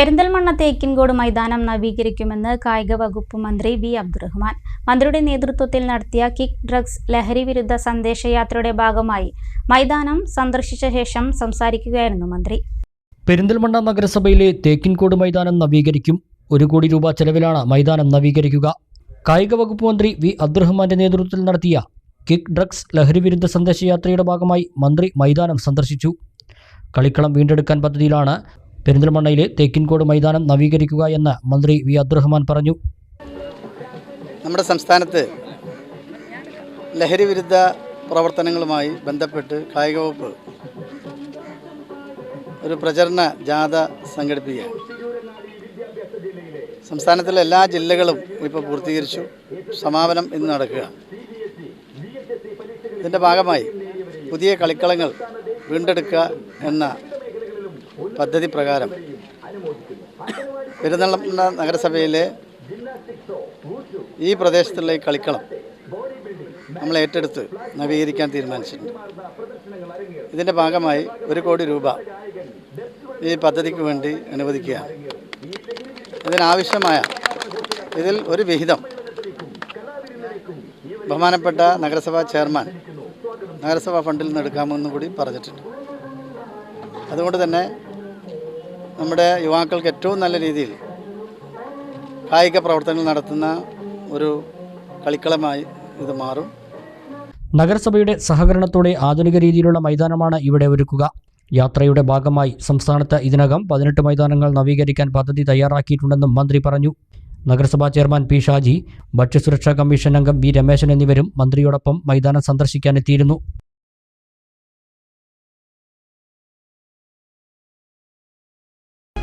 പെരിന്തൽമണ്ണ തേക്കിൻകോട് മൈതാനം നവീകരിക്കുമെന്ന് കായിക വകുപ്പ് മന്ത്രി വി അബ്ദുറഹ്മാൻ. മന്ത്രിയുടെ നേതൃത്വത്തിൽ നടത്തിയ കിക്ക് ഡ്രഗ്സ് ലഹരി വിരുദ്ധ സന്ദേശയാത്രയുടെ ഭാഗമായി മൈതാനം സന്ദർശിച്ച ശേഷം സംസാരിക്കുകയായിരുന്നു മന്ത്രി. പെരിന്തൽമണ്ണ നഗരസഭയിലെ തേക്കിൻകോട് മൈതാനം നവീകരിക്കും. ഒരു കോടി രൂപ ചെലവിലാണ് മൈതാനം നവീകരിക്കുക. കായിക വകുപ്പ് മന്ത്രി വി അബ്ദുറഹ്മാന്റെ നേതൃത്വത്തിൽ നടത്തിയ കിക്ക് ഡ്രഗ്സ് ലഹരി വിരുദ്ധ സന്ദേശയാത്രയുടെ ഭാഗമായി മന്ത്രി മൈതാനം സന്ദർശിച്ചു. കളിക്കളം വീണ്ടെടുക്കാൻ പദ്ധതിയിലാണ് പെരിന്തൽമണ്ണയിലെ തേക്കിൻകോട് മൈതാനം നവീകരിക്കുക എന്ന് മന്ത്രി വി അബ്ദുറഹ്മാൻ പറഞ്ഞു. നമ്മുടെ സംസ്ഥാനത്ത് ലഹരി വിരുദ്ധ പ്രവർത്തനങ്ങളുമായി ബന്ധപ്പെട്ട് കായിക വകുപ്പ് ഒരു പ്രചരണ ജാഥ സംഘടിപ്പിക്കുകയാണ്. സംസ്ഥാനത്തിലെ എല്ലാ ജില്ലകളും ഇപ്പോൾ പൂർത്തീകരിച്ചു. സമാപനം ഇന്ന് നടക്കുക ഇതിന്റെ ഭാഗമായി പുതിയ കളിക്കളങ്ങൾ വീണ്ടെടുക്കുക എന്ന പദ്ധതി പ്രകാരം പെരുന്തൽമണ്ണ നഗരസഭയിലെ ഈ പ്രദേശത്തുള്ള ഈ കളിക്കളം നമ്മൾ ഏറ്റെടുത്ത് നവീകരിക്കാൻ തീരുമാനിച്ചിട്ടുണ്ട്. ഇതിന്റെ ഭാഗമായി ഒരു കോടി രൂപ ഈ പദ്ധതിക്ക് വേണ്ടി അനുവദിക്കുകയാണ്. ഇതിനാവശ്യമായ ഇതിൽ ഒരു വിഹിതം ബഹുമാനപ്പെട്ട നഗരസഭാ ചെയർമാൻ നഗരസഭാ ഫണ്ടിൽ നിന്ന് എടുക്കാമെന്നും കൂടി പറഞ്ഞിട്ടുണ്ട്. അതുകൊണ്ട് തന്നെ നമ്മുടെ യുവാക്കൾക്ക് ഏറ്റവും നല്ല രീതിയിൽ കായിക പ്രവർത്തനങ്ങൾ നടത്തുന്ന ഒരു കളിക്കളമായി ഇത് മാറും. നഗരസഭയുടെ സഹകരണത്തോടെ ആധുനിക രീതിയിലുള്ള മൈതാനമാണ് ഇവിടെ ഒരുക്കുക. യാത്രയുടെ ഭാഗമായി സംസ്ഥാനത്ത് ഇതിനകം പതിനെട്ട് മൈതാനങ്ങൾ നവീകരിക്കാൻ പദ്ധതി തയ്യാറാക്കിയിട്ടുണ്ടെന്നും മന്ത്രി പറഞ്ഞു. നഗരസഭാ ചെയർമാൻ പി ഷാജി ഭക്ഷ്യസുരക്ഷാ കമ്മീഷൻ അംഗം വി രമേശൻ എന്നിവരും മന്ത്രിയോടൊപ്പം മൈതാനം സന്ദർശിക്കാനെത്തിയിരുന്നു.